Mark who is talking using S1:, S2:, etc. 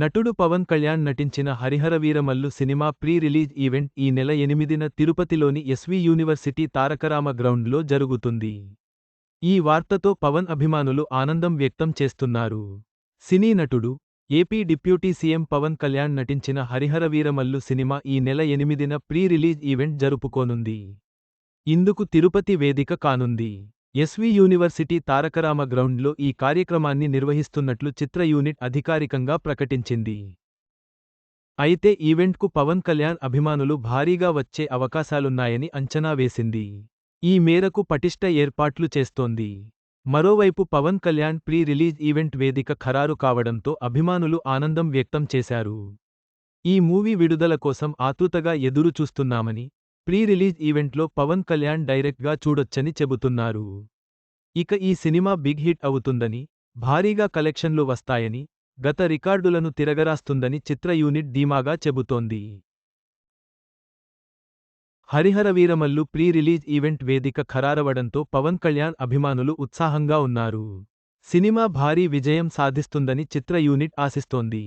S1: నటుడు పవన్ కళ్యాణ్ నటించిన Harihara Veeramallu cinema pre release event ఈ నెల ఎనిమిదిన తిరుపతిలోని ఎస్వి యూనివర్సిటీ తారకరామ గ్రౌండ్లో జరుగుతుంది. ఈ వార్తతో పవన్ అభిమానులు ఆనందం వ్యక్తం చేస్తున్నారు. సినీ నటుడు A P deputy C M Pawan Kalyan నటించిన హరిహరవీరమల్లు సినిమా ఈ నెల ఎనిమిదిన ప్రీ రిలీజ్ ఈవెంట్ జరుపుకోనుంది. ఇందుకు తిరుపతి వేదిక కానుంది. ఎస్వి యూనివర్సిటీ తారకరామ గ్రౌండ్లో ఈ కార్యక్రమాన్ని నిర్వహిస్తున్నట్లు చిత్ర యూనిట్ అధికారికంగా ప్రకటించింది. అయితే ఈవెంట్కు పవన్ కళ్యాణ్ అభిమానులు భారీగా వచ్చే అవకాశాలున్నాయని అంచనా వేసింది. ఈ మేరకు పటిష్ట ఏర్పాట్లు చేస్తోంది. మరోవైపు Pawan Kalyan pre release event వేదిక ఖరారు కావడంతో అభిమానులు ఆనందం వ్యక్తం చేశారు. ఈ మూవీ విడుదల కోసం ఆతృతగా ఎదురు చూస్తున్నామని ప్రీ రిలీజ్ ఈవెంట్లో పవన్ కళ్యాణ్ డైరెక్ట్గా చూడొచ్చని చెబుతున్నారు. ఇక ఈ సినిమా బిగ్ హిట్ అవుతుందని భారీగా కలెక్షన్లు వస్తాయని గత రికార్డులను తిరగరాస్తుందని చిత్ర యూనిట్ ధీమాగా చెబుతోంది. హరిహరవీరమల్లు ప్రీ రిలీజ్ ఈవెంట్ వేదిక ఖరారవడంతో పవన్ కళ్యాణ్ అభిమానులు ఉత్సాహంగా ఉన్నారు. సినిమా భారీ విజయం సాధిస్తుందని చిత్ర యూనిట్ ఆశిస్తోంది.